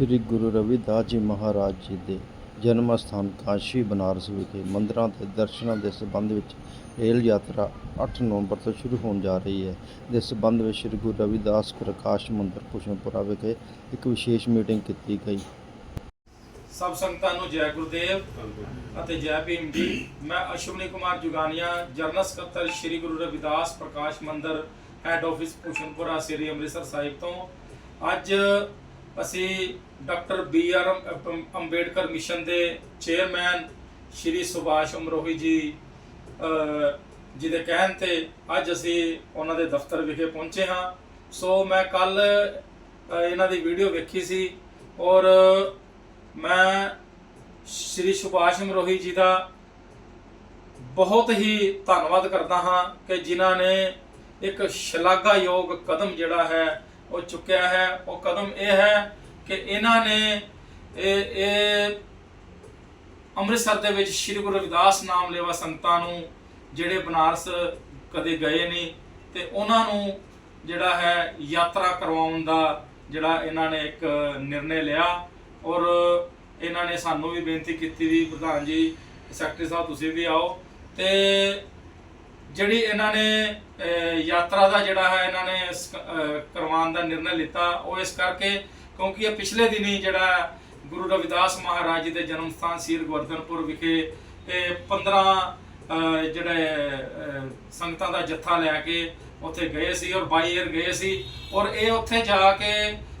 ਸ੍ਰੀ ਗੁਰੂ ਰਵਿਦਾਸ ਜੀ ਮਹਾਰਾਜ ਜੀ ਦੇ ਜਨਮ ਸਥਾਨ ਕਾਸ਼ੀ ਬਨਾਰਸ ਵਿਖੇ ਮੰਦਰਾਂ ਤੇ ਦਰਸ਼ਨਾਂ ਦੇ ਸੰਬੰਧ ਵਿੱਚ ਰੇਲ ਯਾਤਰਾ 8 ਨਵੰਬਰ ਤੋਂ ਸ਼ੁਰੂ ਹੋਣ ਜਾ ਰਹੀ ਹੈ। ਇਸ ਸੰਬੰਧ ਵਿੱਚ ਸ੍ਰੀ ਗੁਰੂ ਰਵਿਦਾਸ ਪ੍ਰਕਾਸ਼ ਮੰਦਿਰ ਭੂਸ਼ਣਪੁਰਾ ਵਿਖੇ ਇੱਕ ਵਿਸ਼ੇਸ਼ ਮੀਟਿੰਗ ਕੀਤੀ ਗਈ। ਸਭ ਸੰਗਤਾਂ ਨੂੰ ਜੈ ਗੁਰਦੇਵ ਅਤੇ ਜੈ ਭੀਮ ਜੀ। ਮੈਂ ਅਸ਼ਵਨੀ ਕੁਮਾਰ ਜੁਗਾਨੀਆ ਜਰਨਲ ਸਕੱਤਰ ਸ੍ਰੀ ਗੁਰੂ ਰਵਿਦਾਸ ਪ੍ਰਕਾਸ਼ ਮੰਦਿਰ ਹੈੱਡ ਆਫਿਸ ਭੂਸ਼ਣਪੁਰਾ ਸ੍ਰੀ ਅੰਮ੍ਰਿਤਸਰ ਸਾਹਿਬ ਤੋਂ। ਅੱਜ ਅਸੀਂ doctor B R Ambedkar mission ਦੇ ਚੇਅਰਮੈਨ ਸ੍ਰੀ ਸੁਭਾਸ਼ ਅਮਰੋਹੀ ਜੀ ਅਹ, ਜੀ ਦੇ ਕਹਿਣ ਤੇ ਅੱਜ ਅਸੀਂ ਉਹਨਾਂ ਦੇ ਦਫ਼ਤਰ ਵਿਖੇ ਪਹੁੰਚੇ ਹਾਂ। ਸੋ ਮੈਂ ਕੱਲ ਇਹਨਾਂ ਦੀ ਵੀਡੀਓ ਵੇਖੀ ਸੀ ਔਰ ਮੈਂ ਸ਼੍ਰੀ ਸੁਭਾਸ਼ ਅਮਰੋਹੀ ਜੀ ਦਾ ਬਹੁਤ ਹੀ ਧੰਨਵਾਦ ਕਰਦਾ ਹਾਂ ਕਿ ਜਿਨ੍ਹਾਂ ਨੇ ਇੱਕ ਸ਼ਲਾਘਾਯੋਗ ਕਦਮ ਜਿਹੜਾ ਹੈ ਉਹ ਚੁੱਕਿਆ ਹੈ। ਉਹ ਕਦਮ ਇਹ ਹੈ ਕਿ ਇਹਨਾਂ ਨੇ ਇਹ ਇਹ ਅੰਮ੍ਰਿਤਸਰ ਦੇ ਵਿੱਚ ਸ੍ਰੀ ਗੁਰੂ ਰਵਿਦਾਸ ਨਾਮ ਲੇਵਾ ਸੰਗਤਾਂ ਨੂੰ ਜਿਹੜੇ ਬਨਾਰਸ ਕਦੇ ਗਏ ਨਹੀਂ ਤੇ ਉਹਨਾਂ ਨੂੰ ਜਿਹੜਾ ਹੈ ਯਾਤਰਾ ਕਰਵਾਉਣ ਦਾ ਜਿਹੜਾ ਇਹਨਾਂ ਨੇ ਇੱਕ ਨਿਰਣੇ ਲਿਆ ਔਰ ਇਹਨਾਂ ਨੇ ਸਾਨੂੰ ਵੀ ਬੇਨਤੀ ਕੀਤੀ ਵੀ ਪ੍ਰਧਾਨ ਜੀ, ਸੈਕਟਰੀ ਸਾਹਿਬ ਤੁਸੀਂ ਵੀ ਆਓ ਤੇ ਜਿਹੜੀ ਇਹਨਾਂ ਨੇ ਯਾਤਰਾ ਦਾ ਜਿਹੜਾ ਹੈ ਇਹਨਾਂ ਨੇ ਕਰਵਾਉਣ ਦਾ ਨਿਰਣਾ ਲਿੱਤਾ ਉਹ ਇਸ ਕਰਕੇ ਕਿਉਂਕਿ ਇਹ ਪਿਛਲੇ ਦਿਨੀ ਜਿਹੜਾ ਗੁਰੂ ਰਵਿਦਾਸ ਮਹਾਰਾਜ ਜੀ ਦੇ ਜਨਮ ਸਥਾਨ ਸ੍ਰੀ ਗੋਰਧਨਪੁਰ ਵਿਖੇ ਇਹ 15 ਅਹ, ਜਿਹੜੇ ਸੰਗਤਾਂ ਦਾ ਜੱਥਾ ਲੈ ਕੇ ਉੱਥੇ ਗਏ ਸੀ ਔਰ ਬਾਈ ਏਅਰ ਗਏ ਸੀ ਔਰ ਇਹ ਉੱਥੇ ਜਾ ਕੇ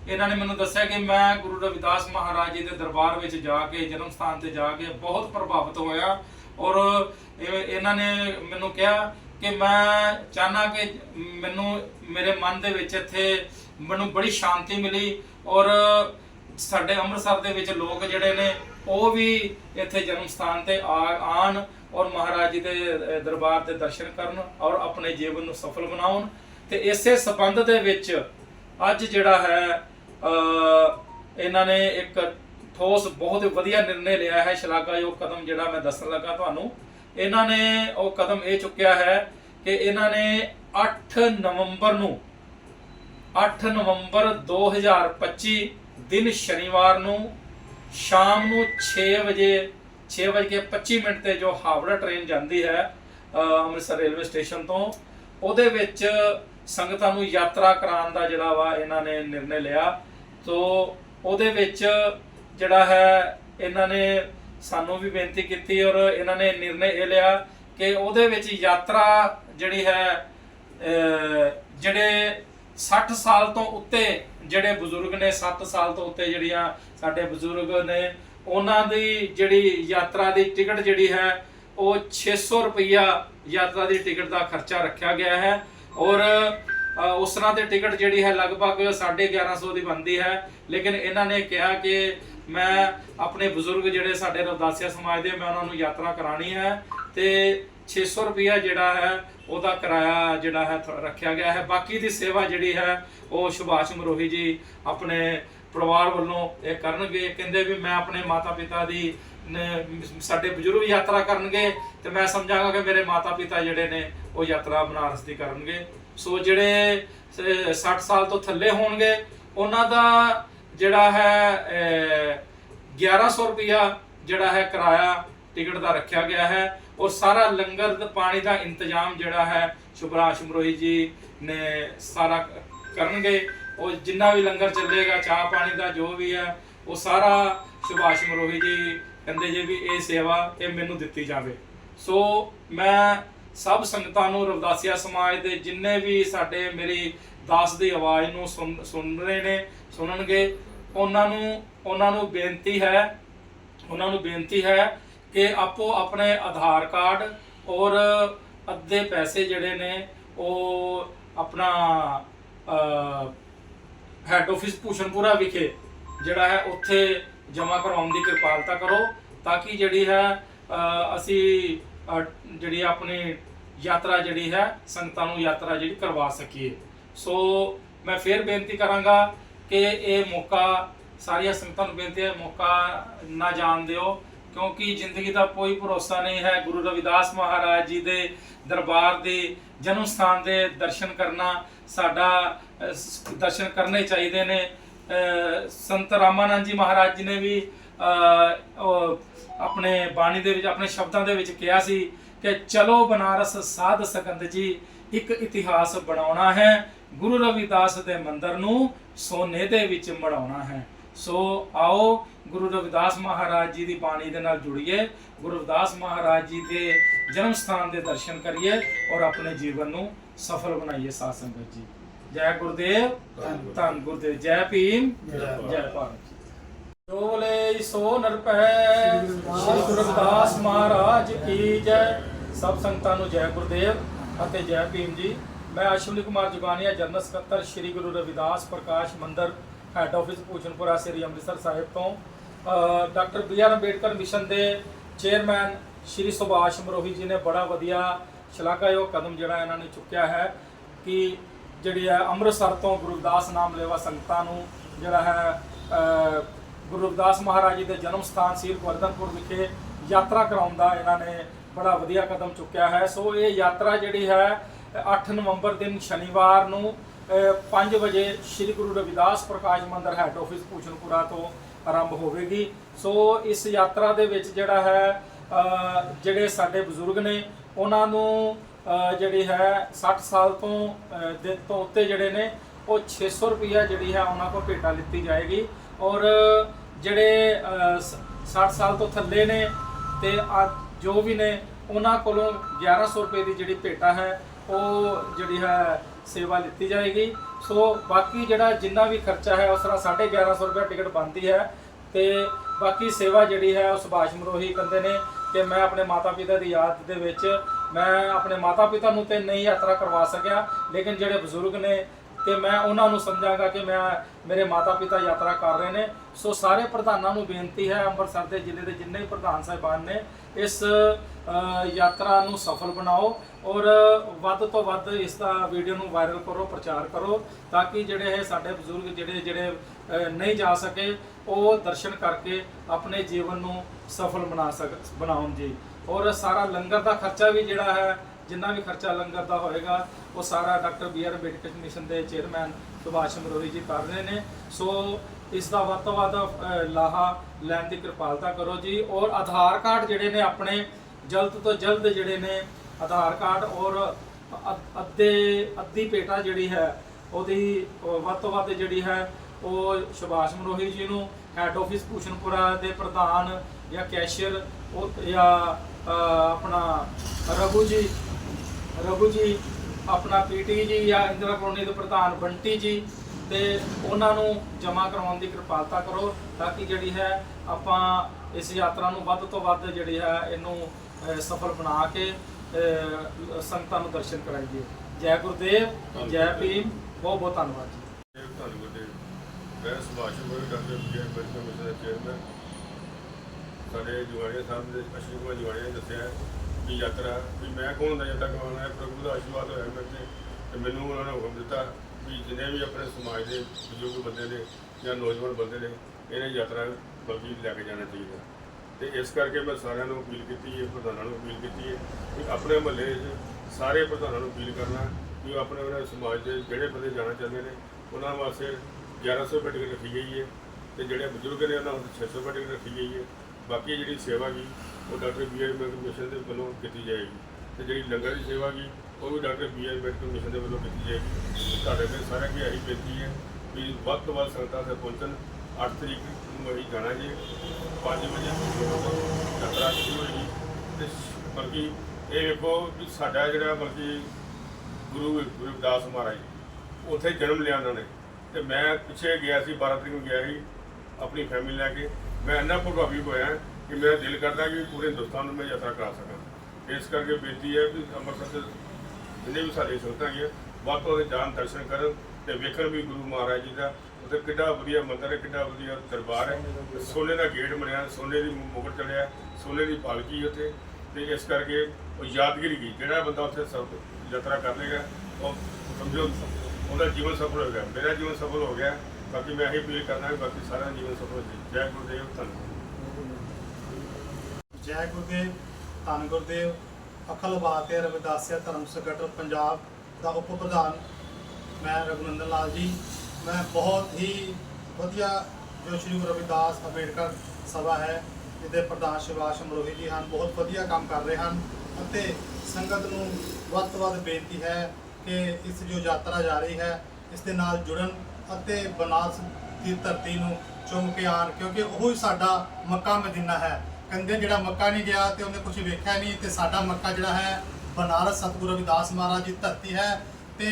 ਇਹਨਾਂ ਨੇ ਮੈਨੂੰ ਦੱਸਿਆ ਕਿ ਮੈਂ ਗੁਰੂ ਰਵਿਦਾਸ ਮਹਾਰਾਜ ਜੀ ਦੇ ਦਰਬਾਰ ਵਿੱਚ ਜਾ ਕੇ ਜਨਮ ਸਥਾਨ ਤੇ ਜਾ ਕੇ ਬਹੁਤ ਪ੍ਰਭਾਵਿਤ ਹੋਇਆ ਔਰ ਇਹਨਾਂ ਨੇ ਮੈਨੂੰ ਕਿਹਾ ਕਿ ਮੈਂ ਚਾਹਨਾ ਕਿ ਮੈਨੂੰ ਮੇਰੇ ਮਨ ਦੇ ਵਿੱਚ ਇੱਥੇ ਮੈਨੂੰ ਬੜੀ ਸ਼ਾਂਤੀ ਮਿਲੀ ਔਰ ਸਾਡੇ ਅੰਮ੍ਰਿਤਸਰ ਦੇ ਵਿੱਚ ਲੋਕ ਜਿਹੜੇ ਨੇ, ਉਹ ਵੀ ਇੱਥੇ ਜਨਮ ਸਥਾਨ ਤੇ ਆ- ਆਣ ਔਰ ਮਹਾਰਾਜ ਜੀ ਦੇ ਦਰਬਾਰ ਦੇ ਦਰਸ਼ਨ ਕਰਨ ਔਰ ਆਪਣੇ ਜੀਵਨ ਨੂੰ ਸਫਲ ਬਣਾਉਣ। ਤੇ ਇਸੇ ਸਬੰਧ ਦੇ ਵਿੱਚ ਅੱਜ ਜਿਹੜਾ ਹੈ ਇਹਨਾਂ ਨੇ ਇੱਕ ਠੋਸ ਬਹੁਤ ਵਧੀਆ ਨਿਰਣੇ ਲਿਆ ਹੈ, ਸ਼ਲਾਘਾਯੋਗ ਕਦਮ ਜਿਹੜਾ ਮੈਂ ਦੱਸਣ ਲੱਗਾ ਤੁਹਾਨੂੰ। ਇਹਨਾਂ ਨੇ ਉਹ ਕਦਮ ਇਹ ਚੁੱਕਿਆ ਹੈ ਕਿ ਇਹਨਾਂ ਨੇ 8 ਨਵੰਬਰ ਨੂੰ 8 ਨਵੰਬਰ 2025 ਦਿਨ ਸ਼ਨੀਵਾਰ ਨੂੰ ਸ਼ਾਮ ਨੂੰ 6 ਵਜੇ 6 ਵਜੇ 25 ਮਿੰਟ ਤੇ ਜੋ ਹਾਵੜਾ ਟ੍ਰੇਨ ਜਾਂਦੀ ਹੈ ਅੰਮ੍ਰਿਤਸਰ ਰੇਲਵੇ ਸਟੇਸ਼ਨ ਤੋਂ, ਉਹਦੇ ਵਿੱਚ ਸੰਗਤਾਂ ਨੂੰ ਯਾਤਰਾ ਕਰਾਉਣ ਦਾ ਜਿਹੜਾ ਵਾ ਇਹਨਾਂ ਨੇ ਨਿਰਣੇ ਲਿਆ। ਤੋ ਉਹਦੇ ਵਿੱਚ ਜਿਹੜਾ ਹੈ, ਇਹਨਾਂ ਨੇ ਸਾਨੂੰ ਵੀ ਬੇਨਤੀ ਕੀਤੀ ਔਰ ਇਹਨਾਂ ਨੇ ਨਿਰਣੇ ਇਹ ਲਿਆ ਕਿ ਉਹਦੇ ਵਿੱਚ ਯਾਤਰਾ ਜਿਹੜੀ ਹੈ ਜਿਹੜੇ 60 ਸਾਲ ਤੋਂ ਉੱਤੇ ਜਿਹੜੇ ਬਜ਼ੁਰਗ ਨੇ 7 ਸਾਲ ਤੋਂ ਉੱਤੇ ਜਿਹੜੀਆਂ ਸਾਡੇ ਬਜ਼ੁਰਗ ਨੇ, ਉਹਨਾਂ ਦੀ ਜਿਹੜੀ ਯਾਤਰਾ ਦੀ ਟਿਕਟ ਜਿਹੜੀ ਹੈ, ਉਹ 600 ਰੁਪਈਆ ਯਾਤਰਾ ਦੀ ਟਿਕਟ ਦਾ ਖਰਚਾ ਰੱਖਿਆ ਗਿਆ ਹੈ। ਔਰ ਉਸ ਤਰ੍ਹਾਂ ਦੀ ਟਿਕਟ ਜਿਹੜੀ ਹੈ ਲਗਭਗ 1150 ਦੀ ਬਣਦੀ ਹੈ। ਲੇਕਿਨ ਇਹਨਾਂ ਨੇ ਕਿਹਾ ਕਿ ਮੈਂ ਆਪਣੇ ਬਜ਼ੁਰਗ ਜਿਹੜੇ ਸਾਡੇ ਰਵਦਾਸੀਆ ਸਮਾਜ ਦੇ, ਮੈਂ ਉਹਨਾਂ ਨੂੰ ਯਾਤਰਾ ਕਰਾਣੀ ਹੈ ਤੇ 600 ਰੁਪਿਆ ਜਿਹੜਾ ਹੈ ਉਹਦਾ ਕਿਰਾਇਆ ਜਿਹੜਾ ਹੈ ਰੱਖਿਆ ਗਿਆ ਹੈ। ਬਾਕੀ ਦੀ ਸੇਵਾ ਜਿਹੜੀ ਹੈ ਉਹ ਸੁਭਾਸ਼ ਮਰੋਹੀ ਜੀ ਆਪਣੇ ਪਰਿਵਾਰ ਵੱਲੋਂ ਇਹ ਕਰਨਗੇ। ਕਹਿੰਦੇ ਵੀ ਮੈਂ ਆਪਣੇ ਮਾਤਾ ਪਿਤਾ ਦੀ ਸਾਡੇ ਬਜ਼ੁਰਗ ਯਾਤਰਾ ਕਰਨਗੇ ਤੇ ਮੈਂ ਸਮਝਾਂਗਾ ਕਿ ਮੇਰੇ ਮਾਤਾ ਪਿਤਾ ਜਿਹੜੇ ਨੇ ਉਹ ਯਾਤਰਾ ਬਨਾਰਸ ਦੀ ਕਰਨਗੇ। ਸੋ ਜਿਹੜੇ ਸ- 60 ਸਾਲ ਤੋਂ ਥੱਲੇ ਹੋਣਗੇ ਉਹਨਾਂ ਦਾ ਜਿਹੜਾ ਹੈ ਅਹ, 1100 ਰੁਪਿਆ ਜਿਹੜਾ ਹੈ ਕਿਰਾਇਆ ਟਿਕਟ ਦਾ ਰੱਖਿਆ ਗਿਆ ਹੈ ਔਰ ਸਾਰਾ ਲੰਗਰ ਦਾ ਪਾਣੀ ਦਾ ਇੰਤਜ਼ਾਮ ਜਿਹੜਾ ਹੈ ਸ਼ੁਭਰਾਸ਼ ਮਰੋਹੀ ਜੀ ਨੇ ਸਾਰਾ ਕਰਨਗੇ। ਉਹ ਜਿੰਨਾ ਵੀ ਲੰਗਰ ਚੱਲੇਗਾ, ਚਾਹ ਪਾਣੀ ਦਾ ਜੋ ਵੀ ਹੈ, ਉਹ ਸਾਰਾ ਸੁਭਾਸ਼ ਮਰੋਹੀ ਜੀ ਕਹਿੰਦੇ ਜੇ ਵੀ ਇਹ ਸੇਵਾ ਇਹ ਮੈਨੂੰ ਦਿੱਤੀ ਜਾਵੇ। ਸੋ ਮੈਂ ਸਭ ਸੰਗਤਾਂ ਨੂੰ, ਰਵਦਾਸੀਆ ਸਮਾਜ ਦੇ ਜਿੰਨੇ ਵੀ ਸਾਡੇ ਮੇਰੀ ਦਾਸ ਦੀ ਆਵਾਜ਼ ਨੂੰ ਸੁਣ ਸੁਣ ਰਹੇ ਨੇ, ਸੁਣਨਗੇ, ਉਹਨਾਂ ਨੂੰ ਉਹਨਾਂ ਨੂੰ ਬੇਨਤੀ ਹੈ, ਉਹਨਾਂ ਨੂੰ ਬੇਨਤੀ ਹੈ ਕਿ ਆਪੋ ਆਪਣੇ ਆਧਾਰ ਕਾਰਡ ਔਰ ਅੱਧੇ ਪੈਸੇ ਜਿਹੜੇ ਨੇ ਉਹ ਆਪਣਾ ਹੈੱਡ ਆਫਿਸ ਭੂਸ਼ਣਪੁਰਾ ਵਿਖੇ ਜਿਹੜਾ ਹੈ ਉੱਥੇ ਜਮ੍ਹਾਂ ਕਰਵਾਉਣ ਦੀ ਕਿਰਪਾਲਤਾ ਕਰੋ ਤਾਂ ਕਿ ਜਿਹੜੀ ਹੈ ਅਸੀਂ ਜਿਹੜੀ ਆਪਣੀ ਯਾਤਰਾ ਜਿਹੜੀ ਹੈ, ਸੰਗਤਾਂ ਨੂੰ ਯਾਤਰਾ ਜਿਹੜੀ ਕਰਵਾ ਸਕੀਏ। ਸੋ ਮੈਂ ਫੇਰ ਬੇਨਤੀ ਕਰਾਂਗਾ ਕਿ ਇਹ ਮੌਕਾ, ਸਾਰੀਆਂ ਸੰਗਤਾਂ ਨੂੰ ਬੇਨਤੀ ਹੈ, ਮੌਕਾ ਨਾ ਜਾਣ ਦਿਓ। ਕਿਉਂਕਿ ਜ਼ਿੰਦਗੀ ਦਾ ਕੋਈ ਭਰੋਸਾ ਨਹੀਂ ਹੈ ਗੁਰੂ ਰਵਿਦਾਸ ਮਹਾਰਾਜ ਜੀ ਦੇ ਦਰਬਾਰ ਦੇ ਜਨਮ ਸਥਾਨ ਦੇ ਦਰਸ਼ਨ ਕਰਨਾ, ਸਾਡਾ ਦਰਸ਼ਨ ਕਰਨੇ ਚਾਹੀਦੇ ਨੇ। ਸੰਤ ਰਾਮਾਨੰਦ ਜੀ ਮਹਾਰਾਜ ਜੀ ਨੇ ਵੀ ਆਪਣੇ ਬਾਣੀ ਦੇ ਵਿੱਚ, ਆਪਣੇ ਸ਼ਬਦਾਂ ਦੇ ਵਿੱਚ ਕਿਹਾ ਸੀ ਕਿ ਚਲੋ ਬਨਾਰਸ ਸਾਧ ਸਕੰਦ ਜੀ, ਇੱਕ ਇਤਿਹਾਸ ਬਣਾਉਣਾ ਹੈ। ਗੁਰੂ ਰਵਿਦਾਸ ਦੇ ਮੰਦਰ ਨੂੰ ਸੋਨੇ ਦੇ ਵਿੱਚ ਮੜਾਉਣਾ ਹੈ। ਸੋ ਆਓ ਗੁਰੂ ਰਵਿਦਾਸ ਮਹਾਰਾਜ ਜੀ ਦੀ ਬਾਣੀ ਦੇ ਨਾਲ ਜੁੜੀਏ, ਗੁਰੂ ਰਵਿਦਾਸ ਮਹਾਰਾਜ ਜੀ ਦੇ ਜਨਮ ਸਥਾਨ ਦੇ ਦਰਸ਼ਨ ਕਰੀਏ ਔਰ ਆਪਣੇ ਜੀਵਨ ਨੂੰ ਸਫਲ ਬਣਾਈਏ ਸਾਧ ਸੰਗਤ ਜੀ। ਜੈ ਗੁਰਦੇਵ, ਧੰਨ ਗੁਰਦੇਵ, ਜੈ ਭੀਮ, ਜੈ ਭਾਰਤ ਜੋਲੇ ਸੋ ਨਰਪੈ ਸ਼੍ਰੀ ਗੁਰੂ ਰਵਿਦਾਸ ਮਹਾਰਾਜ ਕੀ ਜੈ। ਸਭ ਸੰਗਤਾਂ ਨੂੰ ਜੈ ਗੁਰਦੇਵ ਅਤੇ ਜੈ ਭੀਮ ਜੀ। ਮੈਂ ਅਸ਼ਵਨੀ ਕੁਮਾਰ ਜੁਗਾਨੀਆ, ਜਨਰਲ ਸਕੱਤਰ, ਸ਼੍ਰੀ ਗੁਰੂ ਰਵਿਦਾਸ ਪ੍ਰਕਾਸ਼ ਮੰਦਰ ਹੈੱਡ ਆਫਿਸ ਭੂਸ਼ਣਪੁਰਾ ਸ੍ਰੀ ਅੰਮ੍ਰਿਤਸਰ ਸਾਹਿਬ ਤੋਂ। Doctor B R Ambedkar mission ਦੇ ਚੇਅਰਮੈਨ ਸ਼੍ਰੀ ਸੁਭਾਸ਼ ਮਰੋਹੀ ਜੀ ਨੇ ਬੜਾ ਵਧੀਆ ਸ਼ਲਾਘਾਯੋਗ ਕਦਮ ਜਿਹੜਾ ਇਹਨਾਂ ਨੇ ਚੁੱਕਿਆ ਹੈ ਕਿ ਜਿਹੜੀ ਹੈ ਅੰਮ੍ਰਿਤਸਰ ਤੋਂ ਗੁਰਦਾਸ ਨਾਮ ਲੈਵਾ ਸੰਗਤਾਂ ਨੂੰ ਜਿਹੜਾ ਹੈ ਅ, ਗੁਰੂ ਰਵਿਦਾਸ ਮਹਾਰਾਜ ਜੀ ਦੇ ਜਨਮ ਸਥਾਨ ਸ੍ਰੀ ਗੋਰਧਨਪੁਰ ਵਿਖੇ ਯਾਤਰਾ ਕਰਾਉਣ ਦਾ ਇਹਨਾਂ ਨੇ ਬੜਾ ਵਧੀਆ ਕਦਮ ਚੁੱਕਿਆ ਹੈ। ਸੋ ਇਹ ਯਾਤਰਾ ਜਿਹੜੀ ਹੈ 8 ਨਵੰਬਰ ਦਿਨ ਸ਼ਨੀਵਾਰ ਨੂੰ 5 ਵਜੇ ਸ੍ਰੀ ਗੁਰੂ ਰਵਿਦਾਸ ਪ੍ਰਕਾਸ਼ ਮੰਦਿਰ ਹੈੱਡ ਆਫਿਸ ਭੂਸ਼ਣਪੁਰਾ ਤੋਂ ਆਰੰਭ ਹੋਵੇਗੀ। ਸੋ ਇਸ ਯਾਤਰਾ ਦੇ ਵਿੱਚ ਜਿਹੜਾ ਹੈ ਜਿਹੜੇ ਸਾਡੇ ਬਜ਼ੁਰਗ ਨੇ, ਉਹਨਾਂ ਨੂੰ ਜਿਹੜੀ ਹੈ 60 ਸਾਲ ਤੋਂ ਦਿਨ ਤੋਂ ਉੱਤੇ ਜਿਹੜੇ ਨੇ, ਉਹ 600 ਰੁਪਈਆ ਜਿਹੜੀ ਹੈ ਉਹਨਾਂ ਕੋਲ ਭੇਟਾ ਲਿੱਤੀ ਜਾਏਗੀ। ਔਰ, ਜਿਹੜੇ ਸ- 60 ਸਾਲ ਤੋਂ ਥੱਲੇ ਨੇ ਤੇ ਆ ਜੋ ਵੀ ਨੇ, ਉਹਨਾਂ ਕੋਲੋਂ 1100 ਰੁਪਏ ਦੀ ਜਿਹੜੀ ਭੇਟਾ ਹੈ, ਉਹ ਜਿਹੜੀ ਹੈ, ਸੇਵਾ ਲਿੱਤੀ ਜਾਏਗੀ। ਸੋ ਬਾਕੀ ਜਿਹੜਾ ਜਿੰਨਾ ਵੀ ਖਰਚਾ ਹੈ, ਉਸ ਤਰ੍ਹਾਂ 1150 ਰੁਪਏ ਟਿਕਟ ਬਣਦੀ ਹੈ ਤੇ ਬਾਕੀ ਸੇਵਾ ਜਿਹੜੀ ਹੈ, ਉਹ ਸੁਭਾਸ਼ ਮਰੋਹੀ ਕਹਿੰਦੇ ਨੇ ਕਿ ਮੈਂ ਆਪਣੇ ਮਾਤਾ ਪਿਤਾ ਦੀ ਯਾਦ ਦੇ ਵਿੱਚ ਮੈਂ ਆਪਣੇ ਮਾਤਾ ਪਿਤਾ ਨੂੰ ਤੇ ਨਹੀਂ ਯਾਤਰਾ ਕਰਵਾ ਸਕਿਆ, ਲੇਕਿਨ ਜਿਹੜੇ ਬਜ਼ੁਰਗ ਨੇ ਤੇ ਮੈਂ ਉਹਨਾਂ ਨੂੰ ਸਮਝਾਂਗਾ ਕਿ ਮੈਂ ਮੇਰੇ ਮਾਤਾ ਪਿਤਾ ਯਾਤਰਾ ਕਰ ਰਹੇ ਨੇ। ਸੋ ਸਾਰੇ ਪ੍ਰਧਾਨਾਂ ਨੂੰ ਬੇਨਤੀ ਹੈ, ਅੰਮ੍ਰਿਤਸਰ ਦੇ ਜ਼ਿਲ੍ਹੇ ਦੇ ਜਿੰਨੇ ਵੀ ਪ੍ਰਧਾਨ ਸਾਹਿਬਾਨ ਨੇ, ਇਸ ਯਾਤਰਾ ਨੂੰ ਸਫਲ ਬਣਾਓ ਔਰ ਵੱਧ ਤੋਂ ਵੱਧ ਇਸ ਦਾ ਵੀਡੀਓ ਨੂੰ ਵਾਇਰਲ ਕਰੋ, ਪ੍ਰਚਾਰ ਕਰੋ ਤਾਂ ਕਿ ਜਿਹੜੇ ਇਹ ਸਾਡੇ ਬਜ਼ੁਰਗ ਜਿਹੜੇ ਜਿਹੜੇ ਨਹੀਂ ਜਾ ਸਕੇ, ਉਹ ਦਰਸ਼ਨ ਕਰਕੇ ਆਪਣੇ ਜੀਵਨ ਨੂੰ ਸਫਲ ਬਣਾ ਸਕ, ਬਣਾਉਣ ਜੀ। ਔਰ ਸਾਰਾ ਲੰਗਰ ਦਾ ਖਰਚਾ ਵੀ ਜਿਹੜਾ ਹੈ ਜਿੰਨਾ ਵੀ ਖਰਚਾ ਲੰਗਰ ਦਾ ਹੋਏਗਾ, ਉਹ ਸਾਰਾ doctor B R Ambedkar mission ਦੇ ਚੇਅਰਮੈਨ ਸੁਭਾਸ਼ ਮਰੋਹੀ ਜੀ ਕਰ ਰਹੇ ਨੇ। ਸੋ ਇਸ ਦਾ ਵੱਧ ਤੋਂ ਵੱਧ ਲਾਹਾ ਲੈਣ ਦੀ ਕਿਰਪਾਲਤਾ ਕਰੋ ਜੀ। ਔਰ ਆਧਾਰ ਕਾਰਡ ਜਿਹੜੇ ਨੇ ਆਪਣੇ, ਜਲਦ ਤੋਂ ਜਲਦ ਜਿਹੜੇ ਨੇ ਆਧਾਰ ਕਾਰਡ ਔਰ ਅ- ਅੱਧੇ, ਅੱਧੀ ਪੇਟਾ ਜਿਹੜੀ ਹੈ, ਉਹਦੀ ਵੱਧ ਤੋਂ ਵੱਧ ਜਿਹੜੀ ਹੈ, ਉਹ ਸੁਭਾਸ਼ ਮਰੋਹੀ ਜੀ ਨੂੰ, ਹੈੱਡ ਆਫਿਸ ਭੂਸ਼ਣਪੁਰਾ ਦੇ ਪ੍ਰਧਾਨ ਜਾਂ ਕੈਸ਼ੀਅਰ, ਉਹ ਜਾਂ ਆਪਣਾ ਰਘੂ ਜੀ ਰਘੂ ਜੀ, ਆਪਣਾ ਪੀਟੀ ਜੀ ਜਾਂ ਇੰਦਰਾ ਕਲੋਨੀ ਦੇ ਪ੍ਰਧਾਨ ਬੰਟੀ ਜੀ ਤੇ ਉਹਨਾਂ ਨੂੰ ਜਮ੍ਹਾਂ ਕਰਵਾਉਣ ਦੀ ਕਿਰਪਾਲਤਾ ਕਰੋ ਤਾਂ ਕਿ ਜਿਹੜੀ ਹੈ ਆਪਾਂ ਇਸ ਯਾਤਰਾ ਨੂੰ ਵੱਧ ਤੋਂ ਵੱਧ ਜਿਹੜੀ ਹੈ ਇਹਨੂੰ ਸਫਲ ਬਣਾ ਕੇ ਸੰਗਤਾਂ ਨੂੰ ਦਰਸ਼ਨ ਕਰਾਈਏ। ਜੈ ਗੁਰਦੇਵ, ਜੈ ਭੀਮ, ਬਹੁਤ ਬਹੁਤ ਧੰਨਵਾਦ ਜੀ। ਮੈਂ ਸੁਭਾਸ਼ ਚੰਦਰ ਡਾਕਟਰ ਵਿਜੇ ਅੰਬੇਡਕਰ ਦੇ ਚੇਅਰਮੈਨ ਸਾਡੇ ਜੁਆੜੀਆ ਸਾਹਿਬ ਦੇ ਅਸ਼ਵਨੀ ਜੁਆੜੀਆ ਨੇ ਦੱਸਿਆ ਕਿ ਯਾਤਰਾ ਵੀ ਮੈਂ ਕੌਣ ਦਾ ਯਾਤਰਾ ਕਰਵਾਉਣਾ ਹੈ ਪ੍ਰਭੂ ਦਾ ਆਸ਼ੀਰਵਾਦ ਹੋਇਆ ਮੇਰੇ ਤੇ ਤੇ ਮੈਨੂੰ ਉਹਨਾਂ ਨੇ ਹੁਕਮ ਦਿੱਤਾ ਵੀ ਜਿੰਨੇ ਵੀ ਆਪਣੇ ਸਮਾਜ ਦੇ ਬਜ਼ੁਰਗ ਬੰਦੇ ਨੇ ਜਾਂ ਨੌਜਵਾਨ ਬੰਦੇ ਨੇ, ਇਹਨੇ ਯਾਤਰਾ ਬਲਕਿ ਲੈ ਕੇ ਜਾਣਾ ਚਾਹੀਦਾ। ਤੇ ਇਸ ਕਰਕੇ ਮੈਂ ਸਾਰਿਆਂ ਨੂੰ ਅਪੀਲ ਕੀਤੀ ਹੈ ਪ੍ਰਧਾਨਾਂ ਨੂੰ ਅਪੀਲ ਕੀਤੀ ਹੈ ਕਿ ਆਪਣੇ ਮਹੱਲੇ 'ਚ ਸਾਰੇ ਪ੍ਰਧਾਨਾਂ ਨੂੰ ਅਪੀਲ ਕਰਨਾ ਕਿ ਉਹ ਆਪਣੇ ਆਪਣੇ ਸਮਾਜ ਦੇ ਜਿਹੜੇ ਬੰਦੇ ਜਾਣਾ ਚਾਹੁੰਦੇ ਨੇ, ਉਹਨਾਂ ਵਾਸਤੇ 1100 ਰੁਪਏ ਟਿਕਟ ਰੱਖੀ ਗਈ ਹੈ ਤੇ ਜਿਹੜੇ ਬਜ਼ੁਰਗ ਨੇ ਉਹਨਾਂ ਵਾਸਤੇ 600 ਰੁਪਏ ਟਿਕਟ ਰੱਖੀ ਗਈ ਹੈ। ਬਾਕੀ ਜਿਹੜੀ ਸੇਵਾ ਗੀ, ਉਹ doctor B R Ambedkar mission ਦੇ ਵੱਲੋਂ ਕੀਤੀ ਜਾਏਗੀ। ਤੇ ਜਿਹੜੀ ਲੰਗਰ ਦੀ ਸੇਵਾ ਗੀ, ਉਹ ਵੀ doctor B R Ambedkar mission ਦੇ ਵੱਲੋਂ ਕੀਤੀ ਜਾਏਗੀ। ਤੁਹਾਡੇ 'ਤੇ ਸਾਰਿਆਂ ਦੀ ਇਹੀ ਬੇਨਤੀ ਹੈ ਵੀ ਵੱਧ ਤੋਂ ਵੱਧ ਸੰਗਤਾਂ ਤੇ ਪਹੁੰਚਣ। 8 ਤਰੀਕ ਨੂੰ ਅਸੀਂ ਜਾਣਾ ਜੀ 5 ਵਜੇ ਯਾਤਰਾ ਸ਼ੁਰੂ ਹੋਏਗੀ। ਤੇ ਬਲਕਿ ਇਹ ਵੇਖੋ ਵੀ ਸਾਡਾ ਜਿਹੜਾ ਬਲਕਿ ਗੁਰੂ ਗੁਰੂ ਰਵਿਦਾਸ ਮਹਾਰਾਜ, ਉੱਥੇ ਜਨਮ ਲਿਆ ਉਹਨਾਂ ਨੇ। ਤੇ ਮੈਂ ਪਿੱਛੇ ਗਿਆ ਸੀ 12 ਤਰੀਕ ਨੂੰ ਗਿਆ ਸੀ, ਆਪਣੀ ਫੈਮਿਲੀ ਲੈ ਕੇ। ਮੈਂ ਇੰਨਾ ਪ੍ਰਭਾਵਿਤ ਹੋਇਆ ਕਿ ਮੇਰਾ ਦਿਲ ਕਰਦਾ ਕਿ ਪੂਰੇ ਹਿੰਦੁਸਤਾਨ ਨੂੰ ਮੈਂ ਯਾਤਰਾ ਕਰਾ ਸਕਾਂ। ਇਸ ਕਰਕੇ ਬੇਨਤੀ ਹੈ ਕਿ ਅੰਮ੍ਰਿਤਸਰ ਦੇ ਜਿੰਨੇ ਵੀ ਸਾਡੇ ਸੰਗਤਾਂ ਹੈਗੀਆਂ, ਵੱਧ ਤੋਂ ਵੱਧ ਜਾਣ ਦਰਸ਼ਨ ਕਰਨ ਤੇ ਵੇਖਣ ਵੀ ਗੁਰੂ ਮਹਾਰਾਜ ਜੀ ਦਾ। ਉੱਥੇ ਕਿੱਡਾ ਵਧੀਆ ਮੰਦਿਰ ਹੈ, ਕਿੱਡਾ ਵਧੀਆ ਦਰਬਾਰ ਹੈ। ਸੋਨੇ ਦਾ ਗੇਟ ਬਣਿਆ, ਸੋਨੇ ਦੀ ਮੁਗਟ ਚੜਿਆ, ਸੋਨੇ ਦੀ ਪਾਲਕੀ ਉੱਥੇ। ਤੇ ਇਸ ਕਰਕੇ ਉਹ ਯਾਦਗਿਰੀ ਗਈ। ਜਿਹੜਾ ਬੰਦਾ ਉੱਥੇ ਸਭ ਯਾਤਰਾ ਕਰ ਲੇਗਾ ਉਹ ਸਮਝੋ, ਉਹਦਾ ਜੀਵਨ ਸਫਲ ਹੋ ਗਿਆ। ਮੇਰਾ ਜੀਵਨ ਸਫਲ ਹੋ ਗਿਆ। ਬਾਕੀ ਮੈਂ ਇਹੀ ਅਪੀਲ ਕਰਨਾ ਕਿ ਬਾਕੀ ਸਾਰਾ ਜੀਵਨ ਸਫਲ ਹੋ ਜਾਏ ਜੈ ਗੁਰਦੇਵ ਧੰਨਵਾਦ ਜੈ ਗੁਰਦੇਵ, ਧੰਨ ਗੁਰਦੇਵ, ਅਖਲ ਭਾਰਤੀ ਰਵਿਦਾਸਿਆ ਧਰਮ ਸੰਗਠਨ ਪੰਜਾਬ ਦਾ ਉਪ ਪ੍ਰਧਾਨ। ਮੈਂ ਰਘੁਨੰਦਨ ਲਾਲ ਜੀ, ਮੈਂ ਬਹੁਤ ਹੀ ਵਧੀਆ ਜੋ ਸ਼੍ਰੀ ਗੁਰੂ ਰਵਿਦਾਸ ਅੰਬੇਡਕਰ ਸਭਾ ਹੈ ਜਿਹਦੇ ਪ੍ਰਧਾਨ ਸ਼ਿਵਾਸ਼ ਅਮਰੋਹੀ ਜੀ ਹਨ, ਬਹੁਤ ਵਧੀਆ ਕੰਮ ਕਰ ਰਹੇ ਹਨ ਅਤੇ ਸੰਗਤ ਨੂੰ ਵੱਧ ਤੋਂ ਵੱਧ ਬੇਨਤੀ ਹੈ ਕਿ ਇਸ ਜੋ ਯਾਤਰਾ ਜਾ ਰਹੀ ਹੈ, ਇਸ ਦੇ ਨਾਲ ਜੁੜਨ ਅਤੇ ਬਨਾਰਸ ਦੀ ਧਰਤੀ ਨੂੰ ਚੁੰਮ ਕੇ ਆਣ, ਕਿਉਂਕਿ ਉਹ ਹੀ ਸਾਡਾ ਮੱਕਾ ਮਦੀਨਾ ਹੈ। ਕਹਿੰਦੇ ਜਿਹੜਾ ਮੱਕਾ ਨਹੀਂ ਗਿਆ ਤੇ ਉਹਨੇ ਕੁਝ ਵੇਖਿਆ ਨਹੀਂ, ਤੇ ਸਾਡਾ ਮੱਕਾ ਜਿਹੜਾ ਹੈ, ਬਨਾਰਸ ਸਤਿਗੁਰੂ ਰਵਿਦਾਸ ਮਹਾਰਾਜ ਦੀ ਧਰਤੀ ਹੈ। ਤੇ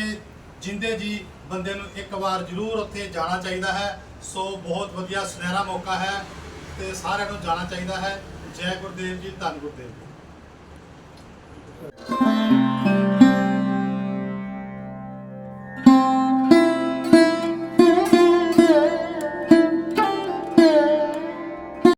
ਜਿੰਦੇ ਜੀ ਬੰਦੇ ਨੂੰ ਇੱਕ ਵਾਰ ਜ਼ਰੂਰ ਉੱਥੇ ਜਾਣਾ ਚਾਹੀਦਾ ਹੈ। ਸੋ ਬਹੁਤ ਵਧੀਆ ਸੁਨਹਿਰਾ ਮੌਕਾ ਹੈ ਤੇ ਸਾਰਿਆਂ ਨੂੰ ਜਾਣਾ ਚਾਹੀਦਾ ਹੈ। ਜੈ ਗੁਰਦੇਵ ਜੀ, ਧੰਨ ਗੁਰਦੇਵ